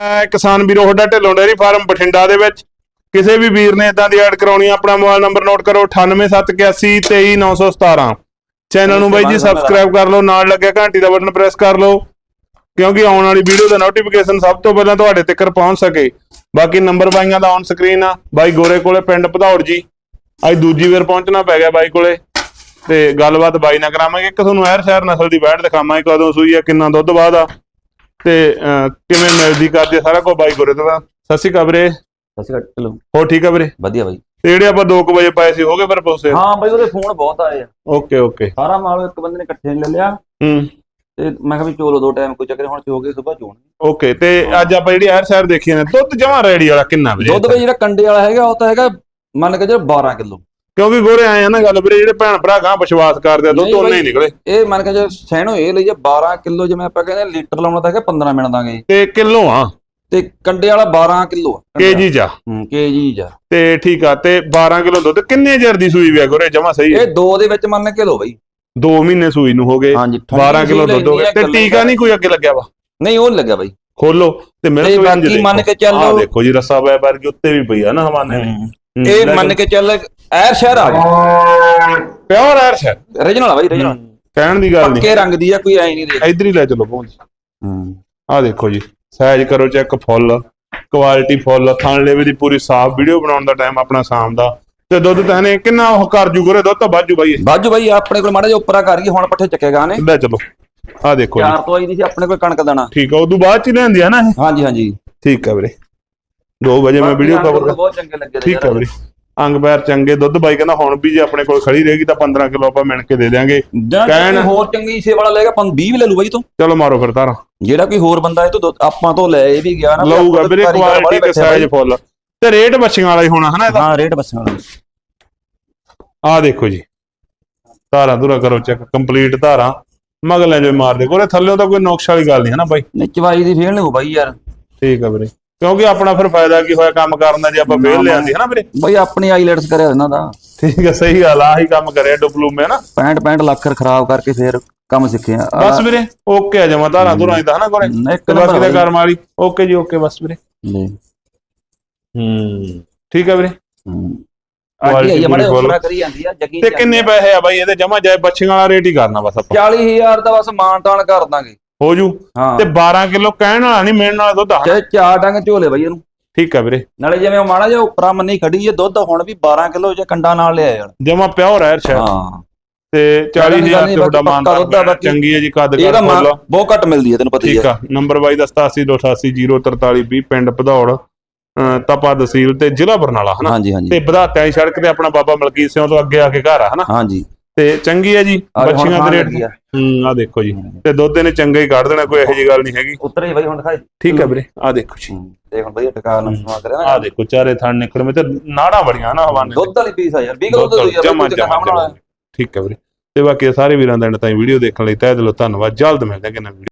ਅਹ ਕਿਸਾਨ ਵੀਰੋ ਤੁਹਾਡਾ ਢਿੱਲੋਂ ਡੇਅਰੀ ਫਾਰਮ ਬਠਿੰਡਾ ਦੇ ਵਿੱਚ। ਕਿਸੇ ਵੀ ਵੀਰ ਨੇ ਇਦਾਂ ਦੀ ਐਡ ਕਰਾਉਣੀ ਆ ਆਪਣਾ ਮੋਬਾਈਲ ਨੰਬਰ ਨੋਟ ਕਰੋ 9871823917 ਚੈਨਲ ਨੂੰ ਬਾਈ ਜੀ ਸਬਸਕ੍ਰਾਈਬ ਕਰ ਲਓ ਨਾਲ ਲੱਗਿਆ ਘੰਟੀ ਦਾ ਬਟਨ ਪ੍ਰੈਸ ਕਰ ਲਓ ਕਿਉਂਕਿ ਆਉਣ ਵਾਲੀ ਵੀਡੀਓ ਦਾ ਨੋਟੀਫਿਕੇਸ਼ਨ ਸਭ ਤੋਂ ਪਹਿਲਾਂ ਤੁਹਾਡੇ ਤੱਕ ਪਹੁੰਚ ਸਕੇ। ਬਾਕੀ ਨੰਬਰ ਬਾਈਆਂ ਦਾ ਔਨ ਸਕਰੀਨ ਆ। ਬਾਈ ਗੋਰੇ ਕੋਲੇ ਪਿੰਡ ਭਦੌੜ ਜੀ। ਅੱਜ ਦੂਜੀ ਵਾਰ ਪਹੁੰਚਣਾ ਪੈ ਗਿਆ ਬਾਈ ਕੋਲੇ। ਤੇ ਗੱਲਬਾਤ ਬਾਈ ਨਾਲ ਕਰਾਵਾਂਗੇ। ਇੱਕ ਤੁਹਾਨੂੰ ਐਰ ਸ਼ਹਿਰ ਨਸਲ ਦੀ ਬੈਠ ਦਿਖਾਵਾਂਗੇ ਕਦੋਂ ਸੂਈ ਆ ਕਿੰਨਾ ਦੁੱਧ ਬਾਅਦ ਆ ਤੇ ਕਿਵੇਂ ਮਿਲਦੀ ਕਰਦੀ ਸਾਰਾ ਕੁਝ ਬਾਈ ਗੋਰੇ ਤੋਂ ਸਤਿ ਸ਼੍ਰੀ ਅਕਾਲ ਵੀਰੇ। ਸਤਿ ਸ਼੍ਰੀ ਅਕਾਲ ਚਲੋ। ਹੋ ਠੀਕ ਆ ਵੀਰੇ? ਵਧੀਆ ਬਾਈ। ਤੇ ਜਿਹੜੇ ਆਪਾਂ 2 ਵਜੇ ਪਾਏ ਸੀ ਹੋ ਗਏ ਫਿਰ ਪੋਸੇ ਹਾਂ ਬਾਈ ਉਹਦੇ ਫੋਨ ਬਹੁਤ ਆਏ ਆ। Okay okay. ਸਾਰਾ ਮਾਲ ਇੱਕ ਬੰਦੇ ਨੇ ਇਕੱਠੇ ਲੈ ਲਿਆ। ਹੂੰ। ਤੇ ਮੈਂ ਕਿਹਾ ਵੀ ਚੋਲੋ ਦੋ ਟਾਈਮ ਕੋਈ ਚੱਕਰ ਹੁਣ ਚੋ ਕੇ ਸਵੇਰ ਚੋਣ। ਓਕੇ ਤੇ ਅੱਜ ਆਪਾਂ ਜਿਹੜੀ ਐਰ ਸ਼ਹਿਰ ਦੇਖੀ ਨੇ ਦੁੱਧ ਜਮਾ ਰੈਡੀ ਵਾਲਾ ਕਿੰਨਾ ਵੀਰੇ? ਦੁੱਧ ਬਾਈ ਜਿਹੜਾ ਕੰਡੇ ਵਾਲਾ ਹੈਗਾ ਉਹ ਤਾਂ ਹੈਗਾ ਮੰਨ ਕੇ ਜਿਹੜਾ 12 ਕਿਲੋ। ਕਿਉਂਕਿ ਗੋਰੇ ਆਏ ਆ ਨਾ ਗੱਲ ਵੀਰੇ ਜਿਹੜੇ ਭੈਣ ਭਰਾ ਗਾਂ ਵਿਸ਼ਵਾਸ ਕਰਦੇ ਆ ਦੁੱਧ ਨਹੀਂ ਉਹਨੇ ਹੀ। ਨਿਕਲੇ। ਇਹ ਮੰਨ ਕੇ ਜੇ ਸੈਣੋ ਇਹ ਲਈ ਜੇ 12 ਕਿਲੋ ਜਿਵੇਂ ਆਪਾਂ ਕਹਿੰਦੇ ਲੀਟਰ ਲਾਉਣਾ ਤਾਂ ਹੈਗਾ 15 ਮਿੰਟ ਦਾਂਗੇ ਤੇ ਕਿਲੋ ਆ। ਤੇ ਕੰਡੇ ਵਾਲਾ 12 ਕਿਲੋ ਕੇਜੀ ਜਾ। ਕੇਜੀ ਜਾ। ਤੇ ਠੀਕ ਆ ਤੇ 12 ਕਿਲੋ ਦੁੱਧ ਕਿੰਨੇ ਚਿਰ ਦੀ ਸੂਈ ਵੀ ਆ ਗੋਰੇ? ਜਮਾ ਸਹੀ ਹੈ ਇਹ ਦੋ ਦੇ ਵਿੱਚ ਮੰਨ ਕੇ ਲੋ ਬਾਈ। 2 ਮਹੀਨੇ ਸੂਈ ਨੂੰ ਹੋ ਗਏ ਹਾਂਜੀ 12 ਕਿਲੋ ਦੁੱਧ ਹੋ ਗਿਆ। ਤੇ ਟੀਕਾ ਨਹੀਂ ਕੋਈ ਅੱਗੇ ਲੱਗਿਆ ਵਾ? ਨਹੀਂ ਉਹ ਲੱਗਿਆ ਬਾਈ। ਖੋਲੋ ਤੇ ਮਿਲਕ ਤੇ ਬਾਕੀ ਮੰਨ ਕੇ ਚੱਲੋ ਦੇਖੋ ਜੀ ਰੱਸਾ ਵੈ ਵਰਗੀ ਉੱਤੇ ਵੀ ਪਈ ਆ ਨਾ ਹਵਾਨੇ। ਇਹ ਮੰਨ ਕੇ ਚੱਲ ਐਰ ਸ਼ਹਿਰ ਆ ਗਿਆ। ਪਿਓਰ ਐਰ ਸ਼ਹਿਰ। ਰੀਜਨਲ ਆ ਬਾਈ ਰੀਜਨਲ ਕਹਿਣ ਦੀ ਗੱਲ ਨਹੀਂ। ਪੱਕੇ ਰੰਗ ਦੀ ਆ ਕੋਈ ਐ ਨਹੀਂ ਦੇਖ। ਇਧਰ ਹੀ ਲੈ ਚਲੋ ਪਹੁੰਚ। ਹੂੰ। ਆਹ ਦੇਖੋ ਜੀ ਸਾਈਜ਼ ਕਰੋ ਚੈੱਕ ਫੁੱਲ ਕੁਆਲਿਟੀ ਫੁੱਲ ਥਣ ਲੈਵੇ ਦੀ ਪੂਰੀ ਸਾਫ਼ ਵੀਡੀਓ ਬਣਾਉਣ ਦਾ ਟਾਈਮ ਆਪਣਾ ਸ਼ਾਮ ਦਾ। ਤੇ ਦੁੱਧ ਤਾਂ ਨੇ ਕਿੰਨਾ ਉਹ ਕਰ ਜੂ ਗਰੇ ਦੁੱਧ ਤਾਂ ਬਾਜੂ ਬਾਈ ਬਾਜੂ ਬਾਈ ਆਪਣੇ ਕੋਲ ਮਾੜਾ ਜਿਹਾ ਉੱਪਰਾ ਕਰ ਗਈ ਹੁਣ ਪੱਠੇ ਚੱਕੇਗਾ ਨੇ। ਲੈ ਚਲੋ। ਆਹ ਦੇਖੋ ਜੀ। ਚਾਰ ਤੋਂ ਆਈ ਦੀ ਸੀ ਆਪਣੇ ਕੋਲ ਕਣਕ ਦਾਣਾ। ਠੀਕ ਆ ਉਦੋਂ ਬਾਅਦ ਚ ਹੀ ਲੈਂਦੀ ਆ ਨਾ ਇਹ। ਹਾਂਜੀ ਹਾਂਜੀ। ਠੀਕ ਆ ਵੀਰੇ। 2 ਵਜੇ ਮੈਂ ਵੀਡੀਓ ਕਵਰ ਕਰ ਬਹੁਤ ਚੰਗੇ ਲੱਗੇ ਠੀਕ ਆ ਵੀਰੇ। ਅੰਗ ਪੈਰ ਚੰਗੇ ਦੁੱਧ ਬਾਈ ਕਹਿੰਦਾ ਹੁਣ ਵੀ ਜੇ ਆਪਣੇ ਕੋਲ ਖੜੀ ਰਹੇਗੀ ਤਾਂ 15 ਕਿਲੋ ਆਪਾਂ ਮਿਣ ਕੇ ਦੇ ਦਿਆਂਗੇ। ਕਹਿਣ ਹੋਰ ਚੰਗੀ ਸੇ ਵਾਲਾ ਲੈਗਾ 20 ਵੀ ਲੈ ਲੂ ਬਾਈ ਤੋਂ। ਚਲੋ ਮਾਰੋ ਫਿਰ ਤਾਰਾ। ਜਿਹੜਾ ਕੋਈ ਹੋਰ ਬੰਦਾ ਇਹ ਤੋਂ ਦੁੱਧ- ਆਪਾਂ ਤੋਂ ਲੈ ਇਹ ਵੀ ਗਿਆ ਨਾ ਵੀ ਲਊਗਾ ਆਪਾਂ ਵੀਰੇ ਵਾਲੇ ਕੁਆਲਿਟੀ ਤੇ ਬੈਠੇ ਸਾਈਜ਼ ਫੁੱਲ ਤੇ ਰੇਟ ਬੱਚੀਆਂ ਵਾਲਾ ਹੀ ਹੋਣਾ ਹਨਾ ਇਹਦਾ? ਹਾਂ ਰੇਟ ਬੱਸਾਂ ਵਾਲਾ। ਆਹ ਦੇਖੋ ਜੀ। ਧਾਰਾਂ ਧੁਰਾ ਕਰੋ ਚੈੱਕ ਕੰਪਲੀਟ ਧਾਰਾਂ ਮਗਲੇ ਜੋ ਮਾਰਦੇ ਕੋਲੇ ਥੱਲੇ ਤਾਂ ਕੋਈ ਨੁਕਸ ਵਾਲੀ ਗੱਲ ਨਹੀਂ ਹਨਾ ਬਾਈ? ਨਹੀਂ ਚਵਾਈ ਦੀ ਫੇਲ ਨਹੀਂ ਬਾਈ ਯਾਰ। ਠੀਕ ਆ ਵੀਰੇ। ਕਿਉਂਕਿ ਆਪਣਾ ਫਿਰ ਫਾਇਦਾ ਕੀ ਹੋਇਆ ਕੰਮ ਕਰਨ ਦਾ ਜੇ ਆਪਾਂ ਫੇਲ ਲਿਆਂਦੀ ਹਨਾ ਵੀਰੇ? ਬਾਈ ਆਪਣੀ ਆਈਲੈਟਸ ਕਰਿਆ ਇਹਨਾਂ ਦਾ। ਠੀਕ ਆ ਸਹੀ ਗੱਲ ਆ ਆਹੀ ਕੰਮ ਕਰਿਆ ਡਿਪਲੋਮੇ ਹਨਾ? 65 65 ਲੱਖ ਖਰਾਬ ਕਰਕੇ ਫੇਰ ਕੰਮ ਸਿੱਖਿਆ ਆਹ ਬਸ ਵੀਰੇ ਓਕੇ ਆ ਜਮਾ ਧਾਰਾਂ ਧੁਰਾਂ ਦਾ ਹਨਾ ਕੋਲੇ? ਇੱਕ ਤੇ ਬਾਕੀ ਦਾ ਕਰਮ ਵਾਲੀ ਓਕੇ ਜੀ ਓਕੇ ਬਸ ਵੀਰੇ। ਲੈ। ਹੂੰ। ਠੀਕ ਆ ਵੀਰੇ? ਹੂੰ। ਆਜੀ ਆਈ ਮਾੜੇ ਉੱਪਰਾ ਕਰੀ ਜਾਂਦੀ ਆ ਜੱਗੀ ਤੇ ਕਿੰਨੇ ਪੈਸੇ ਆ ਬਾਈ ਇਹਦੇ? ਜਮਾ ਜਾਏ ਬੱਚੀਆਂ ਵਾਲਾ ਰੇਟ ਹੀ ਕਰਨਾ ਬਸ ਆਪਾਂ। 40000 ਦਾ ਬਸ ਮਾਨ ਤਾਨ ਕਰ ਦਾਂਗੇ। ਹੋ ਜੂ ਹਾਂ। ਤੇ 12 ਕਿਲੋ ਕਹਿਣ ਵਾਲਾ ਨਹੀਂ ਮਿਲਣ ਵਾਲਾ ਦੁੱਧ ਆ। ਚਾਹੇ ਚਾਰ ਡੰਗ ਝੋਲੇ ਬਾਈ ਇਹਨੂੰ। ਠੀਕ ਆ ਵੀਰੇ। ਨਾਲੇ ਜਿਵੇਂ ਉਹ ਮਾੜਾ ਜਿਹਾ ਉੱਪਰਾ ਮੰਨੀ ਖੜੀ ਹੈ ਦੁੱਧ ਹੁਣ ਵੀ 12 ਕਿਲੋ ਜੇ ਕੰਡਾ ਨਾਲ ਲਿਆ ਯਾਰ ਜਮਾ ਪਿਓਰ ਹੈ ਸ਼ਾਇਦ ਹਾਂ। ਤੇ 40000 ਨਹੀਂ, ਤੁਹਾਡਾ ਬਾਕੀ ਪੱਕਾ ਦੁੱਧ ਆ, ਮਾਨ ਬਾਕੀ। ਚੰਗੀ ਹੈ ਜੀ ਕੱਦ ਇਹਦਾ ਕਰ ਫੁੱਲ। ਬਹੁਤ ਘੱਟ ਮਿਲਦੀ ਹੈ ਤੈਨੂੰ ਪਤਾ ਹੀ ਠੀਕ ਹੈ ਆ। ਨੰਬਰ ਬਾਈ ਦਾ 8788033043 ਪਿੰਡ ਭਦੌੜ ਅਹ ਤਪਾ ਤਹਿਸੀਲ ਤੇ ਜ਼ਿਲ੍ਹਾ ਬਰਨਾਲਾ ਹਨਾ? ਹਾਂਜੀ ਹਾਂਜੀ। ਤੇ ਵਧਾਤਿਆਂ ਦੀ ਸੜਕ ਤੇ ਆਪਣਾ ਬਾਬਾ ਮਲਕੀਤ ਸਿੰਘ ਤੋਂ ਅੱਗੇ ਆ ਕੇ ਘਰ ਆ ਹਨਾ? ਹਾਂਜੀ। ਤੇ ਚੰਗੀ ਹੈ ਜੀ ਬੱਚੀਆਂ ਦੇ ਰੇਟ। ਹੂੰ ਆ ਦੇਖੋ ਜੀ ਤੇ ਦੁੱਧ ਇਹਨੇ ਚੰਗਾ ਹੀ ਕੱਢ ਦੇਣਾ ਕੋਈ ਇਹੋ ਜੀ ਗੱਲ ਨਹੀਂ ਹੈਗੀ। ਉੱਤਰ ਹੀ ਬਾਈ ਹੁਣ ਦਿਖਾਈ ਠੀਕ ਆ ਵੀਰੇ ਆ ਦੇਖੋ ਜੀ। ਦੇਖ ਹੁਣ ਵਧੀਆ ਟਿਕਾ ਨਾ ਸੁਣਾ ਕਰਿਆ ਆ ਦੇਖੋ ਚਾਰੇ ਥਣ ਨਿਕਲ ਮੇ ਤੇ ਨਾੜਾ ਬੜੀਆਂ ਨਾ ਹਵਾਨੇ ਦੁੱਧ ਵਾਲੀ ਪੀਸ ਆ ਯਾਰ 20 ਕਿਲੋ ਦੁੱਧ ਵਾਲਾ ਠੀਕ ਹੈ ਵੀਰੇ। ਤੇ ਬਾਕੀ ਸਾਰੇ ਵੀਰਾਂ ਦਾ ਐਂਡ ਤਾਈਂ ਵੀਡੀਓ ਦੇਖਣ ਲਈ ਤਹਿ ਦਿਲੋਂ ਧੰਨਵਾਦ। ਜਲਦ ਮਿਲਦੇ ਹਾਂ ਕਿ ਨਵੀਂ